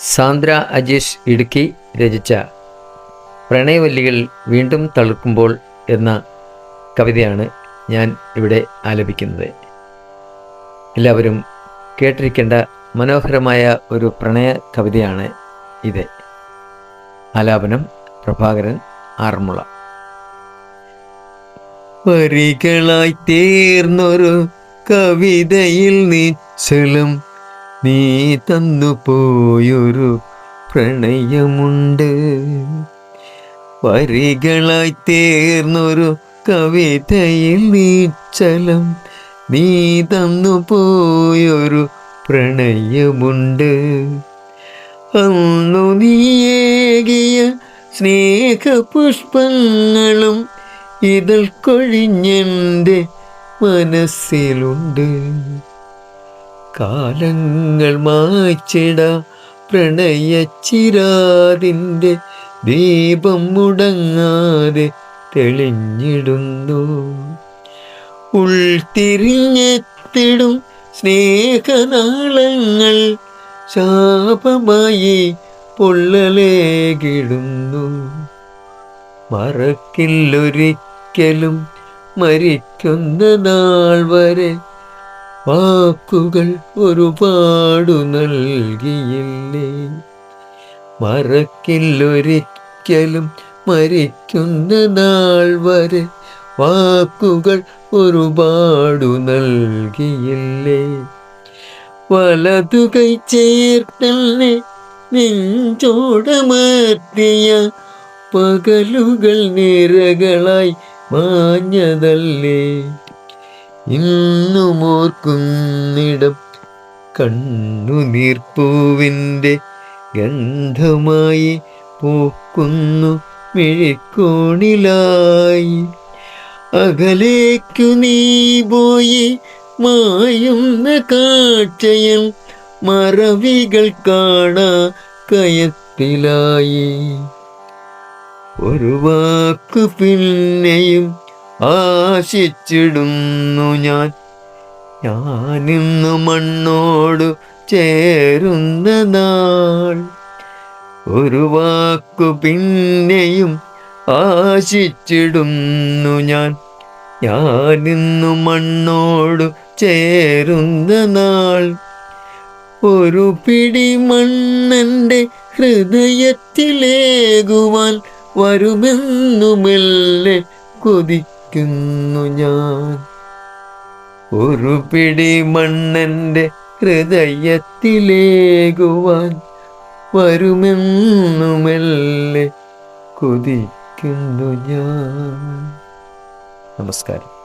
സാന്ദ്ര അജേഷ് ഇടുക്കി രചിച്ച പ്രണയവല്ലികൾ വീണ്ടും തളുക്കുമ്പോൾ എന്ന കവിതയാണ് ഞാൻ ഇവിടെ ആലപിക്കുന്നത്. എല്ലാവരും കേട്ടിരിക്കേണ്ട മനോഹരമായ ഒരു പ്രണയ കവിതയാണ് ഇത്. ആലാപനം പ്രഭാകരൻ ആറന്മുള. വരികളായി തീർന്നൊരു കവിതയിൽ നിശ്ചലം നീ തന്നു പോയൊരു പ്രണയമുണ്ട്. വരികളായി തീർന്നൊരു കവിതയിൽ നീച്ചലം നീ തന്നു പോയൊരു പ്രണയമുണ്ട്. അന്നു നീയേകിയ സ്നേഹപുഷ്പങ്ങളും ഇതൾ കൊഴിഞ്ഞെന്റെ മനസ്സിലുണ്ട്. കാലങ്ങൾ മായ്ച്ചിട പ്രണയച്ചിരാതിന്റെ ദീപം മുടങ്ങാതെ തെളിഞ്ഞിടുന്നു. ഉൾത്തിരിഞ്ഞെത്തിടും സ്നേഹനാളങ്ങൾ ശാപമായി പൊള്ളലേകിടുന്നു. മറക്കില്ലൊരിക്കലും മരിക്കുന്ന നാൾ വരെ വാക്കുകൾ ഒരുപാടു നൽകിയില്ലേ? മറക്കില്ലൊരിക്കലും മരിക്കുന്ന നാൾ വരെ വാക്കുകൾ ഒരുപാടു നൽകിയില്ലേ? വലതു കൈ ചേർത്തന്നെ നെഞ്ചോടമർത്തിയ പകലുകൾ നിരകളായി മാഞ്ഞതല്ലേ? ഇന്നും ഓർക്കുന്നിടം കണ്ണുനീർപ്പൂവിന്റെ ഗന്ധമായി പൂക്കുന്നു മിഴിക്കോണിലായി. അകലേക്കു നീ പോയി മായുന്ന കാഴ്ചയിൽ മറവികൾ കാണാ കയത്തിലായി. ഒരു വാക്കു പിന്നെയും ആശിച്ചിടുന്നു ഞാൻ. ഞാനിന്ന് മണ്ണോട് ചേരുന്ന നാൾ ഒരു വാക്കു പിന്നെയും ആശിച്ചിടുന്നു ഞാൻ. ഞാനിന്നു മണ്ണോട് ചേരുന്ന നാൾ ഒരു പിടി മണ്ണന്റെ ഹൃദയത്തിലേകുവാൻ വരുമെന്നുമെല്ലെ കൊതിക്കുന്നു ഞാൻ. ഒരു പിടി മണ്ണന്റെ ഹൃദയത്തിലേകുവാൻ വരുമെന്നുമെല്ലെ കൊതിക്കുന്നു ഞാൻ. നമസ്കാരം.